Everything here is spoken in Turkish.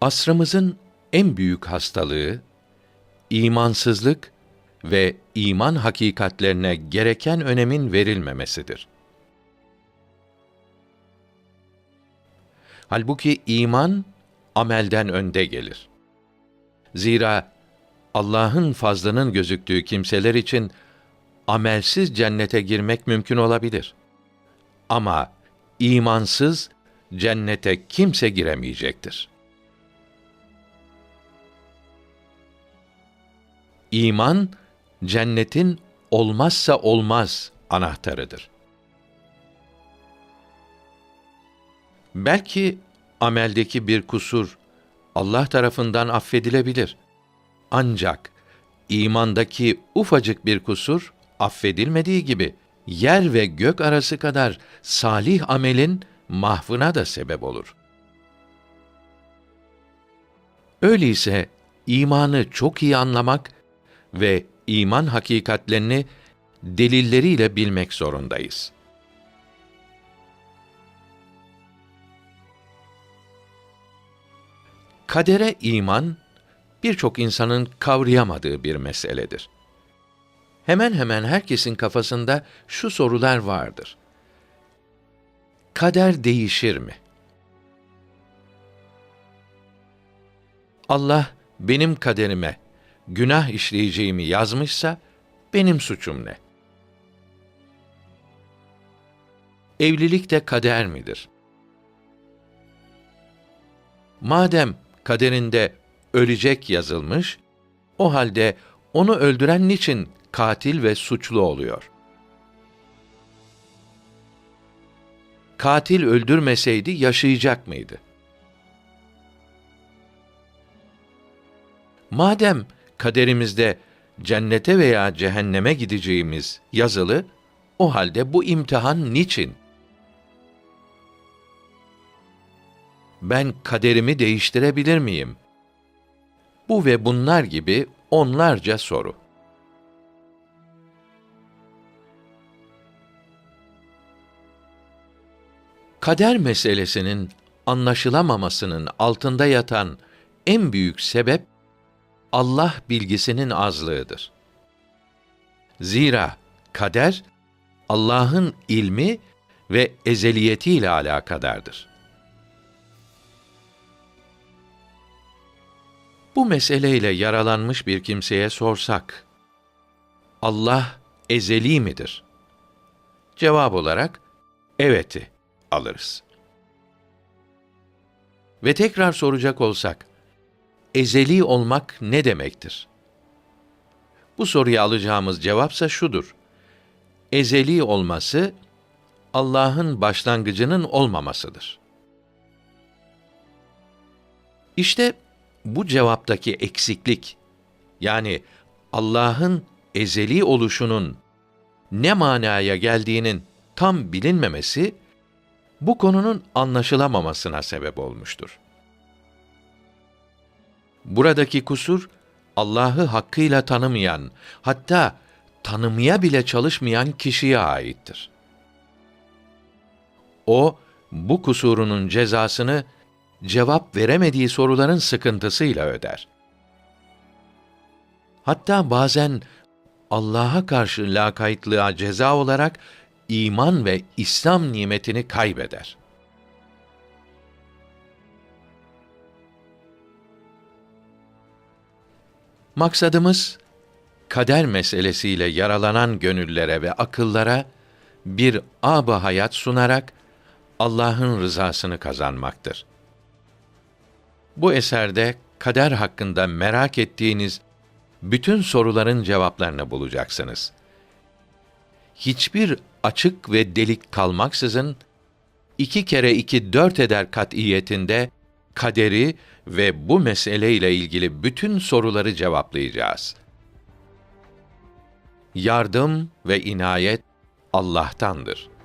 Asrımızın en büyük hastalığı imansızlık ve iman hakikatlerine gereken önemin verilmemesidir. Halbuki iman amelden önde gelir. Zira Allah'ın fazlının gözüktüğü kimseler için amelsiz cennete girmek mümkün olabilir. Ama imansız cennete kimse giremeyecektir. İman cennetin olmazsa olmaz anahtarıdır. Belki ameldeki bir kusur Allah tarafından affedilebilir. Ancak imandaki ufacık bir kusur affedilmediği gibi yer ve gök arası kadar salih amelin mahvına da sebep olur. Öyleyse imanı çok iyi anlamak ve iman hakikatlerini delilleriyle bilmek zorundayız. Kadere iman birçok insanın kavrayamadığı bir meseledir. Hemen hemen herkesin kafasında şu sorular vardır. Kader değişir mi? Allah benim kaderime günah işleyeceğimi yazmışsa benim suçum ne? Evlilik de kader midir? Madem kaderinde ölecek yazılmış, o halde onu öldüren niçin katil ve suçlu oluyor? Katil öldürmeseydi yaşayacak mıydı? Madem kaderimizde cennete veya cehenneme gideceğimiz yazılı, o halde bu imtihan niçin? Ben kaderimi değiştirebilir miyim? Bu ve bunlar gibi onlarca soru. Kader meselesinin anlaşılamamasının altında yatan en büyük sebep Allah bilgisinin azlığıdır. Zira kader Allah'ın ilmi ve ezeliyetiyle alakadardır. Bu meseleyle yaralanmış bir kimseye sorsak, Allah ezeli midir? Cevap olarak, evet'i alırız. Ve tekrar soracak olsak, ezeli olmak ne demektir? Bu soruya alacağımız cevapsa şudur. Ezeli olması, Allah'ın başlangıcının olmamasıdır. İşte bu cevaptaki eksiklik, yani Allah'ın ezeli oluşunun ne manaya geldiğinin tam bilinmemesi, bu konunun anlaşılamamasına sebep olmuştur. Buradaki kusur, Allah'ı hakkıyla tanımayan, hatta tanımaya bile çalışmayan kişiye aittir. O, bu kusurunun cezasını cevap veremediği soruların sıkıntısıyla öder. Hatta bazen Allah'a karşı lakaytlığa ceza olarak iman ve İslam nimetini kaybeder. Maksadımız kader meselesiyle yaralanan gönüllere ve akıllara bir âb hayat sunarak Allah'ın rızasını kazanmaktır. Bu eserde kader hakkında merak ettiğiniz bütün soruların cevaplarını bulacaksınız. Hiçbir açık ve delik kalmaksızın iki kere iki dört eder kat'iyetinde kaderi ve bu meseleyle ilgili bütün soruları cevaplayacağız. Yardım ve inayet Allah'tandır.''